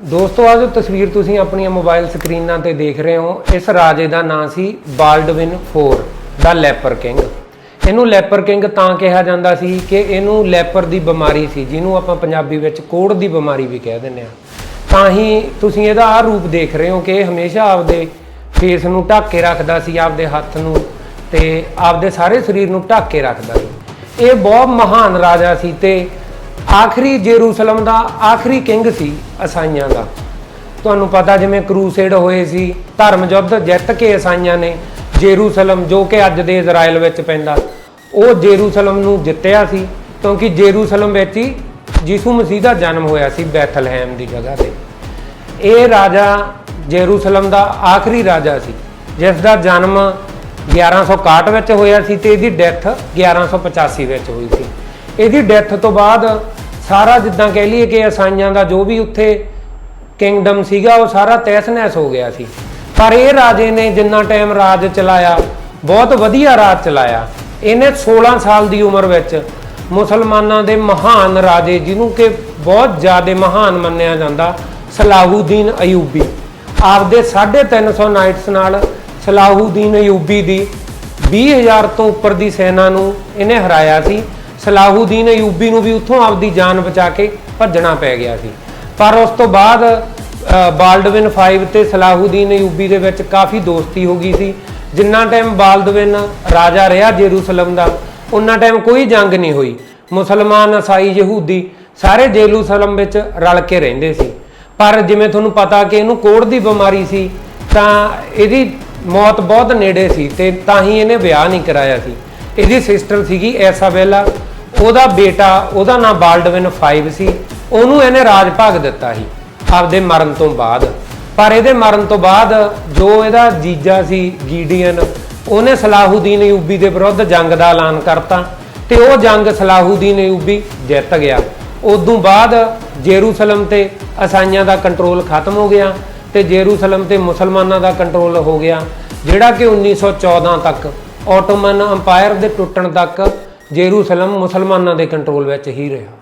ਦੋਸਤੋ, ਆਹ ਜੋ ਤਸਵੀਰ ਤੁਸੀਂ ਆਪਣੀਆਂ ਮੋਬਾਈਲ ਸਕਰੀਨਾਂ ਤੇ ਦੇਖ ਰਹੇ ਹੋ, ਇਸ ਰਾਜੇ ਦਾ ਨਾਂ ਸੀ ਬਾਲਡਵਿਨ 4 ਦਾ ਲੈਪਰ ਕਿੰਗ ਇਹਨੂੰ ਲੈਪਰ ਕਿੰਗ ਤਾਂ ਕਿਹਾ ਜਾਂਦਾ ਸੀ ਕਿ ਇਹਨੂੰ ਲੈਪਰ ਦੀ ਬਿਮਾਰੀ ਸੀ, ਜਿਹਨੂੰ ਆਪਾਂ ਪੰਜਾਬੀ ਵਿੱਚ ਕੋੜ ਦੀ ਬਿਮਾਰੀ ਵੀ ਕਹਿ ਦਿੰਦੇ ਆ ਤਾਂ ਹੀ ਤੁਸੀਂ ਇਹਦਾ ਆਹ ਰੂਪ ਦੇਖ ਰਹੇ ਹੋ ਕਿ ਇਹ ਹਮੇਸ਼ਾ ਆਪਦੇ ਫੇਸ ਨੂੰ ਢੱਕ ਕੇ ਰੱਖਦਾ ਸੀ, ਆਪਦੇ ਹੱਥ ਨੂੰ ਤੇ ਆਪਦੇ ਸਾਰੇ ਸਰੀਰ ਨੂੰ ਢੱਕ ਕੇ ਰੱਖਦਾ ਸੀ। ਇਹ ਬਹੁਤ ਮਹਾਨ ਰਾਜਾ ਸੀ ਤੇ ਆਖਰੀ ਜੇਰੂਸਲਮ ਦਾ ਆਖਰੀ ਕਿੰਗ ਸੀ ਅਸਾਈਆਂ ਦਾ। ਤੁਹਾਨੂੰ ਪਤਾ ਜਿਵੇਂ ਕਰੂਸੇਡ ਹੋਏ ਸੀ ਧਰਮ ਯੁੱਧ ਜਿੱਤ ਕੇ ਅਸਾਈਆਂ ਨੇ, ਜੇਰੂਸਲਮ ਜੋ ਕਿ ਅੱਜ ਦੇ ਇਜ਼ਰਾਈਲ ਵਿੱਚ ਪੈਂਦਾ। ਉਹ ਜੇਰੂਸਲਮ ਨੂੰ ਜਿੱਤਿਆ ਸੀ, ਕਿਉਂਕਿ ਜੇਰੂਸਲਮ ਵਿੱਚ ਹੀ ਯੀਸ਼ੂ ਮਸੀਹ ਦਾ ਜਨਮ ਹੋਇਆ ਸੀ ਬੈਥਲਹੈਮ ਦੀ ਜਗ੍ਹਾ ਤੇ। ਇਹ ਰਾਜਾ ਜੇਰੂਸਲਮ ਦਾ ਆਖਰੀ ਰਾਜਾ ਸੀ, ਜਿਸ ਦਾ ਜਨਮ 1161 ਵਿੱਚ ਹੋਇਆ ਸੀ ਤੇ ਇਹਦੀ ਡੈਥ 1185 ਵਿੱਚ ਹੋਈ ਸੀ। ਇਹਦੀ ਡੈਥ ਤੋਂ ਬਾਅਦ ਸਾਰਾ ਜਿੱਦਾਂ ਕਹਿ ਲਈਏ ਕਿ ਅਸਾਈਆਂ ਦਾ ਜੋ ਵੀ ਉੱਥੇ ਕਿੰਗਡਮ ਸੀਗਾ, ਉਹ ਸਾਰਾ ਤਹਿਸ-ਨਹਿਸ ਹੋ ਗਿਆ ਸੀ। ਪਰ ਇਹ ਰਾਜੇ ਨੇ ਜਿੰਨਾ ਟਾਈਮ ਰਾਜ ਚਲਾਇਆ, ਬਹੁਤ ਵਧੀਆ ਰਾਜ ਚਲਾਇਆ। ਇਹਨੇ 16 ਸਾਲ ਦੀ ਉਮਰ ਵਿੱਚ ਮੁਸਲਮਾਨਾਂ ਦੇ ਮਹਾਨ ਰਾਜੇ, ਜਿਹਨੂੰ ਕਿ ਬਹੁਤ ਜ਼ਿਆਦਾ ਮਹਾਨ ਮੰਨਿਆ ਜਾਂਦਾ, ਸਲਾਹੂਦੀਨ ਅਯੂਬੀ। ਆਪਦੇ 350 ਨਾਈਟਸ ਨਾਲ ਸਲਾਹੂਦੀਨ ਅਯੂਬੀ ਦੀ 20000 ਤੋਂ ਉੱਪਰ ਦੀ ਸੈਨਾ ਨੂੰ ਇਹਨੇ ਹਰਾਇਆ ਸੀ। ਸਲਾਹੂਦੀਨ ਅਯੂਬੀ ਨੂੰ ਵੀ ਉੱਥੋਂ ਆਪਦੀ ਜਾਨ ਬਚਾ ਕੇ ਭੱਜਣਾ ਪੈ ਗਿਆ ਸੀ। ਪਰ ਉਸ ਤੋਂ ਬਾਅਦ ਅ, ਬਾਲਡਵਿਨ 5 ਤੇ ਸਲਾਹੂਦੀਨ ਅਯੂਬੀ ਦੇ ਵਿੱਚ ਕਾਫੀ ਦੋਸਤੀ ਹੋ ਗਈ ਸੀ। ਜਿੰਨਾ ਟਾਈਮ ਬਾਲਦਵਿਨ ਰਾਜਾ ਰਿਹਾ ਜੇਰੂਸਲਮ ਦਾ ਉਹਨਾਂ ਟਾਈਮ ਕੋਈ ਜੰਗ ਨਹੀਂ ਹੋਈ। ਮੁਸਲਮਾਨ ਈਸਾਈ ਯਹੂਦੀ ਸਾਰੇ ਜੇਰੂਸਲਮ ਵਿੱਚ ਰਲ ਕੇ ਰਹਿੰਦੇ ਸੀ। ਪਰ ਜਿਵੇਂ ਤੁਹਾਨੂੰ ਪਤਾ ਕਿ ਇਹਨੂੰ ਕੋੜ ਦੀ ਬਿਮਾਰੀ ਸੀ ਤਾਂ ਇਹਦੀ ਮੌਤ ਬਹੁਤ ਨੇੜੇ ਸੀ ਤੇ ਤਾਂ ਹੀ ਇਹਨੇ ਵਿਆਹ ਨਹੀਂ ਕਰਾਇਆ ਸੀ। ਇਹਦੀ ਸਿਸਟਰ ਸੀਗੀ ਐਸਾਬੈਲਾ ਉਹਦਾ ਬੇਟਾ, ਉਹਦਾ ਨਾਮ ਬਾਲਡਵਿਨ 5 ਸੀ, ਉਹਨੂੰ ਇਹਨੇ ਰਾਜ ਭਾਗ ਦਿੱਤਾ ਸੀ ਆਪਦੇ ਮਰਨ ਤੋਂ ਬਾਅਦ। ਪਰ ਇਹਦੇ ਮਰਨ ਤੋਂ ਬਾਅਦ ਜੋ ਇਹਦਾ ਜੀਜਾ ਸੀ ਗੀਡੀਅਨ, ਉਹਨੇ ਸਲਾਹੂਦੀਨ ਅਯੂਬੀ ਦੇ ਵਿਰੁੱਧ ਜੰਗ ਦਾ ਐਲਾਨ ਕਰਤਾ ਤੇ ਉਹ ਜੰਗ ਸਲਾਹੂਦੀਨ ਅਯੂਬੀ ਜਿੱਤ ਗਿਆ। ਉਦੋਂ ਬਾਅਦ ਜੇਰੂਸਲਮ ਤੇ ਅਸਾਈਆਂ ਦਾ ਕੰਟਰੋਲ ਖਤਮ ਹੋ ਗਿਆ ਤੇ ਜੇਰੂਸਲਮ ਤੇ ਮੁਸਲਮਾਨਾਂ ਦਾ ਕੰਟਰੋਲ ਹੋ ਗਿਆ, ਜਿਹੜਾ ਕਿ 1914 ਤੱਕ ਆਟੋਮਨ ਅੰਪਾਇਰ ਦੇ ਟੁੱਟਣ ਤੱਕ ਜੇਰੂਸਲਮ ਮੁਸਲਮਾਨਾਂ ਦੇ ਕੰਟਰੋਲ ਵਿੱਚ ਹੀ ਰਿਹਾ।